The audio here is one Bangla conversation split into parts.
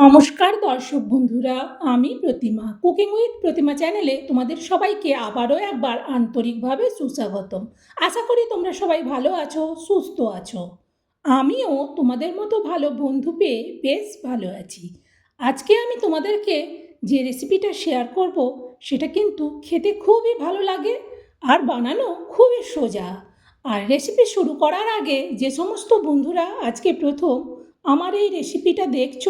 নমস্কার দর্শক বন্ধুরা, আমি প্রতিমা। কুকিং উইথ প্রতিমা চ্যানেলে তোমাদের সবাইকে আবারও একবার আন্তরিকভাবে সুস্বাগতম। আশা করি তোমরা সবাই ভালো আছো, সুস্থ আছো। আমিও তোমাদের মতো ভালো বন্ধু পেয়ে বেশ ভালো আছি। আজকে আমি তোমাদেরকে যে রেসিপিটা শেয়ার করব, সেটা কিন্তু খেতে খুবই ভালো লাগে আর বানানো খুবই সোজা। আর রেসিপি শুরু করার আগে যে সমস্ত বন্ধুরা আজকে প্রথম আমার এই রেসিপিটা দেখছ?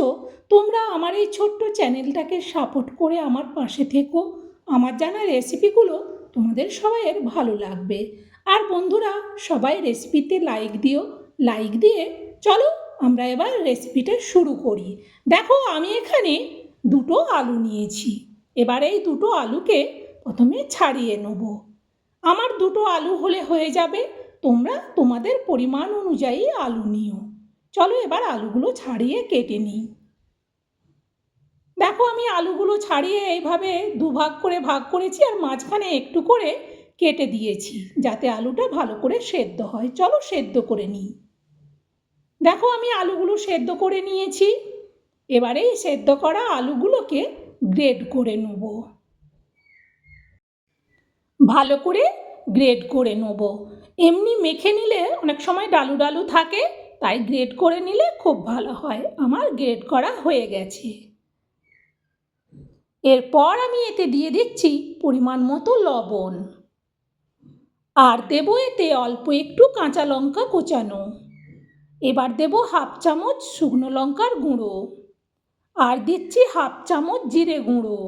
তোমরা আমার এই ছোট্ট চ্যানেলটাকে সাপোর্ট করে আমার পাশে থেকো। আমার জানা রেসিপিগুলো তোমাদের সবাইয়ের ভালো লাগবে। আর বন্ধুরা, সবাই রেসিপিতে লাইক দিও। লাইক দিয়ে চলো আমরা এবার রেসিপিটা শুরু করি। দেখো, আমি এখানে দুটো আলু নিয়েছি। এবার এই দুটো আলুকে প্রথমে ছাড়িয়ে নেব। আমার দুটো আলু হলে হয়ে যাবে। তোমরা তোমাদের পরিমাণ অনুযায়ী আলু নিও। চলো এবার আলুগুলো ছাড়িয়ে কেটে নিই। দেখো আমি আলুগুলো ছাড়িয়ে এইভাবে দুভাগ করে ভাগ করেছি আর মাঝখানে একটু করে কেটে দিয়েছি যাতে আলুটা ভালো করে সেদ্ধ হয়। চলো সেদ্ধ করে নিই। দেখো আমি আলুগুলো সেদ্ধ করে নিয়েছি। এবারে এই সেদ্ধ করা আলুগুলোকে গ্রেড করে নেব। ভালো করে গ্রেড করে নেব। এমনি মেখে নিলে অনেক সময় ডালু ডালু থাকে। তাই গ্রেড করে নিলে খুব ভালো হয়। আমার গ্রেড করা হয়ে গেছে। এরপর আমি এতে দিয়ে দিচ্ছি পরিমাণ মতো লবণ। আর দেব এতে অল্প একটু কাঁচা লঙ্কা কোচানো। এবার দেব হাফ চামচ শুকনো লঙ্কার গুঁড়ো। আর দিচ্ছি হাফ চামচ জিরে গুঁড়ো।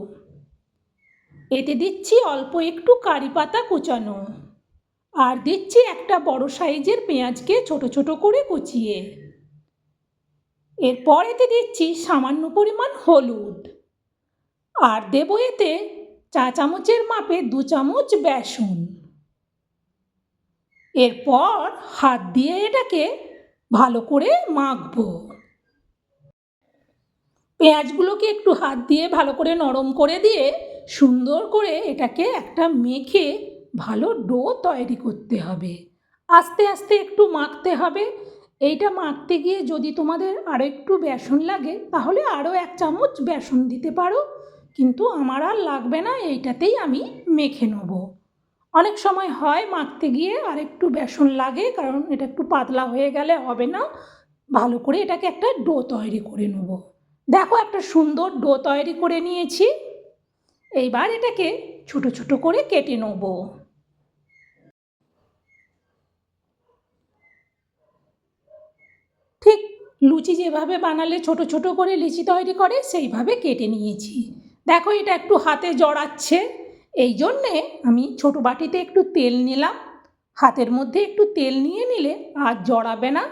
এতে দিচ্ছি অল্প একটু কারি পাতা কুচানো। আর দিচ্ছি একটা বড় সাইজের পেঁয়াজকে ছোট ছোট করে কুচিয়ে। এরপর এতে দিচ্ছি সামান্য পরিমাণ হলুদ। আর দেব এতে চা চামচের মাপে দু চামচ বেসন। এরপর হাত দিয়ে এটাকে ভালো করে মাখবো। পেঁয়াজগুলোকে একটু হাত দিয়ে ভালো করে নরম করে দিয়ে সুন্দর করে এটাকে একটা মেখে ভালো ডো তৈরি করতে হবে। আস্তে আস্তে একটু মাখতে হবে। এইটা মাখতে গিয়ে যদি তোমাদের আরও একটু বেসন লাগে, তাহলে আরও এক চামচ বেসন দিতে পারো। কিন্তু আমার আর লাগবে না, এইটাতেই আমি মেখে নেব। অনেক সময় হয় মাখতে গিয়ে আর একটু বেসন লাগে, কারণ এটা একটু পাতলা হয়ে গেলে হবে না। ভালো করে এটাকে একটা ডো তৈরি করে নেব। দেখো একটা সুন্দর ডো তৈরি করে নিয়েছি। এইবার এটাকে ছোট ছোট করে কেটে নেব। ঠিক লুচি যেভাবে বানালে, ছোট ছোট করে লিচি তৈরি করে, সেইভাবে কেটে নিয়েছি। দেখো এটা একটু হাতে জড়াচ্ছে। এই জন্যে আমি ছোট বাটিতে একটু তেল নিলাম। হাতের মধ্যে একটু তেল নিয়ে নিলে আর জড়াবে না।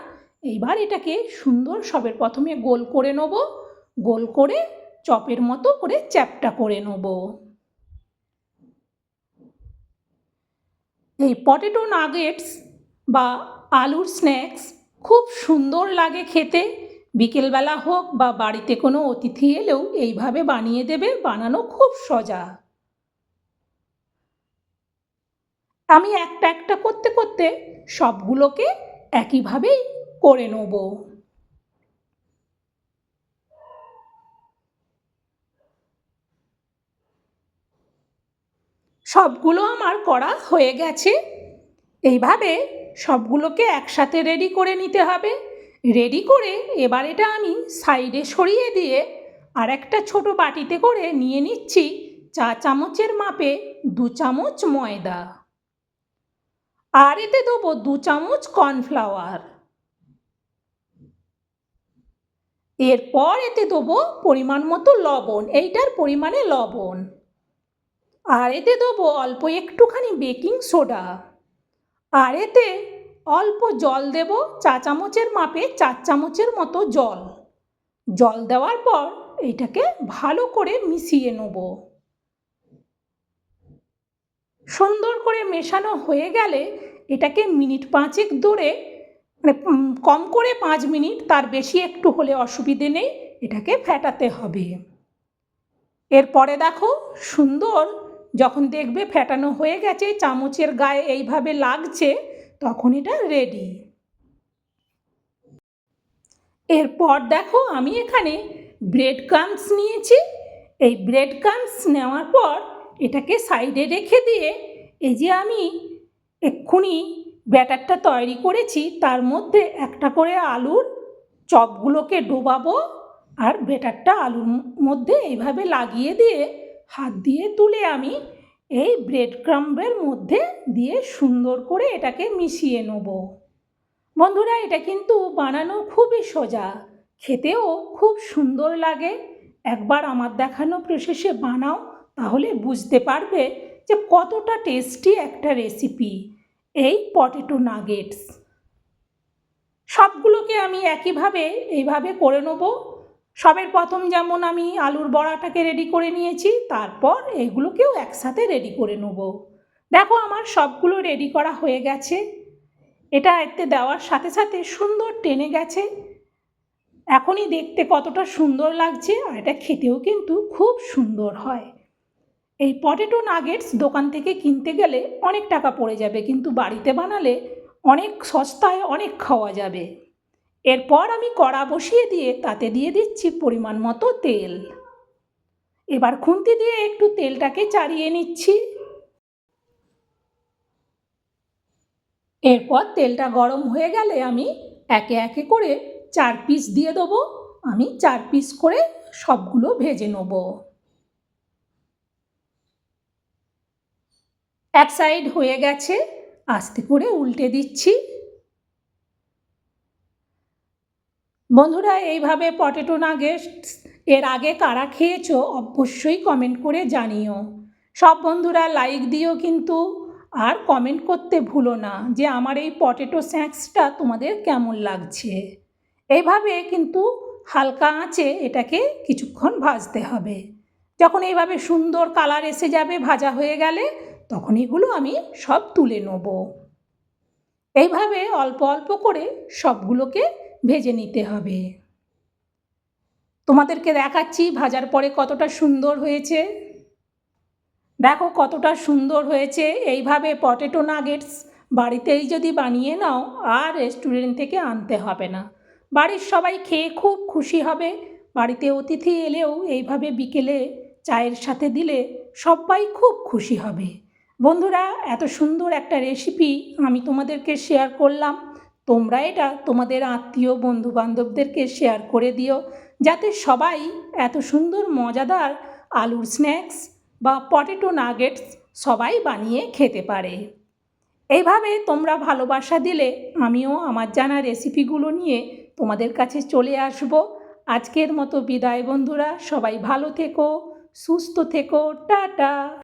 এইবার এটাকে সুন্দর সবের প্রথমে গোল করে নেব। গোল করে চপের মতো করে চ্যাপটা করে নেব। এই পটেটো নাগেটস বা আলুর স্ন্যাক্স খুব সুন্দর লাগে খেতে। বিকেলবেলা হোক বা বাড়িতে কোনো অতিথি এলেও এইভাবে বানিয়ে দেবে, বানানো খুব সোজা। আমি একটা একটা করতে করতে সবগুলোকে একইভাবেই করে নেব। সবগুলো আমার করা হয়ে গেছে। এইভাবে সবগুলোকে একসাথে রেডি করে নিতে হবে। রেডি করে এবার এটা আমি সাইডে সরিয়ে দিয়ে আর একটা ছোট বাটিতে করে নিয়ে নিচ্ছি চা চামচের মাপে দু চামচ ময়দা। আর এতে দেবো দু চামচ কর্নফ্লাওয়ার। এরপর এতে দেবো পরিমাণ মতো লবণ, এইটার পরিমাণে লবণ। আর এতে দেবো অল্প একটুখানি বেকিং সোডা। আর এতে অল্প জল দেব চা চামচের মাপে চার চামচের মতো জল। জল দেওয়ার পর এইটাকে ভালো করে মিশিয়ে নেব। সুন্দর করে মেশানো হয়ে গেলে এটাকে মিনিট পাঁচেক ধরে মানে কম করে পাঁচ মিনিট, তার বেশি একটু হলে অসুবিধে নেই, এটাকে ফেটাতে হবে। এরপরে দেখো সুন্দর যখন দেখবে ফেটানো হয়ে গেছে, চামচের গায়ে এইভাবে লাগছে, তখন এটা রেডি এরপর দেখো আমি এখানে ব্রেড ক্রামস নিয়েছি। এই ব্রেড ক্রামস নেওয়ার পর এটাকে সাইডে রেখে দিয়ে এই যে আমি এক্ষুনি ব্যাটারটা তৈরি করেছি, তার মধ্যে একটা করে আলুর চপগুলোকে ডোবাবো আর ব্যাটারটা আলুর মধ্যে এইভাবে লাগিয়ে দিয়ে হাত দিয়ে তুলে আমি এই ব্রেড ক্রাম্বের মধ্যে দিয়ে সুন্দর করে এটাকে মিশিয়ে নেব। বন্ধুরা, এটা কিন্তু বানানো খুবই সোজা। খেতেও খুব সুন্দর লাগে। একবার আমার দেখানো প্রসেসে বানাও, তাহলে বুঝতে পারবে যে কতটা টেস্টি একটা রেসিপি এই পটেটো নাগেটস সবগুলোকে আমি একইভাবে, এইভাবে করে নেব। সবের প্রথম যেমন আমি আলুর বড়াটাকে রেডি করে নিয়েছি, তারপর এগুলোকেও একসাথে রেডি করে নেব। দেখো আমার সবগুলো রেডি করা হয়ে গেছে। এটা এতে দেওয়ার সাথে সাথে সুন্দর টেনে গেছে। এখনই দেখতে কতটা সুন্দর লাগছে আর এটা খেতেও কিন্তু খুব সুন্দর হয়। এই পটেটো নাগেটস দোকান থেকে কিনতে গেলে অনেক টাকা পড়ে যাবে, কিন্তু বাড়িতে বানালে অনেক সস্তায় অনেক খাওয়া যাবে। এরপর আমি কড়া বসিয়ে দিয়ে তাতে দিয়ে দিচ্ছি পরিমাণ মতো তেল। এবার খুন্তি দিয়ে একটু তেলটাকে চাড়িয়ে নিচ্ছি। এরপর তেলটা গরম হয়ে গেলে আমি একে একে করে চার পিস দিয়ে দেবো। আমি চার পিস করে সবগুলো ভেজে নেব। এক সাইড হয়ে গেছে। আস্তে করে উল্টে দিচ্ছি। বন্ধুরা, এইভাবে পটেটো নাগেটস এর আগে কারা খেয়েছো অবশ্যই কমেন্ট করে জানিও। সব বন্ধুরা লাইক দিও কিন্তু, আর কমেন্ট করতে ভুলো না যে আমার এই পটেটো স্ন্যাক্সটা তোমাদের কেমন লাগছে। এইভাবে কিন্তু হালকা আঁচে এটাকে কিছুক্ষণ ভাজতে হবে। যখন এইভাবে সুন্দর কালার এসে যাবে, ভাজা হয়ে গেলে, তখন এগুলো আমি সব তুলে নেব। এইভাবে অল্প অল্প করে সবগুলোকে ভেজে নিতে হবে। তোমাদেরকে দেখাচ্ছি ভাজার পরে কতটা সুন্দর হয়েছে। দেখো কতটা সুন্দর হয়েছে। এইভাবে পটেটো নাগেটস বাড়িতেই যদি বানিয়ে নাও, আর রেস্টুরেন্ট থেকে আনতে হবে না। বাড়ির সবাই খেয়ে খুব খুশি হবে। বাড়িতে অতিথি এলেও এইভাবে বিকেলে চায়ের সাথে দিলে সবাই খুব খুশি হবে। বন্ধুরা, এত সুন্দর একটা রেসিপি আমি তোমাদেরকে শেয়ার করলাম। তোমরা এটা তোমাদের আত্মীয় বন্ধু বান্ধবদেরকে শেয়ার করে দিও। যাতে সবাই এত সুন্দর, মজাদার আলুর স্ন্যাক্স বা পটেটো নাগেটস সবাই বানিয়ে খেতে পারে। এইভাবে তোমরা ভালোবাসা দিলে আমিও আমার জানা রেসিপিগুলো নিয়ে তোমাদের কাছে চলে আসব। আজকের মতো বিদায় বন্ধুরা, সবাই ভালো থেকো, সুস্থ থেকো, টাটা।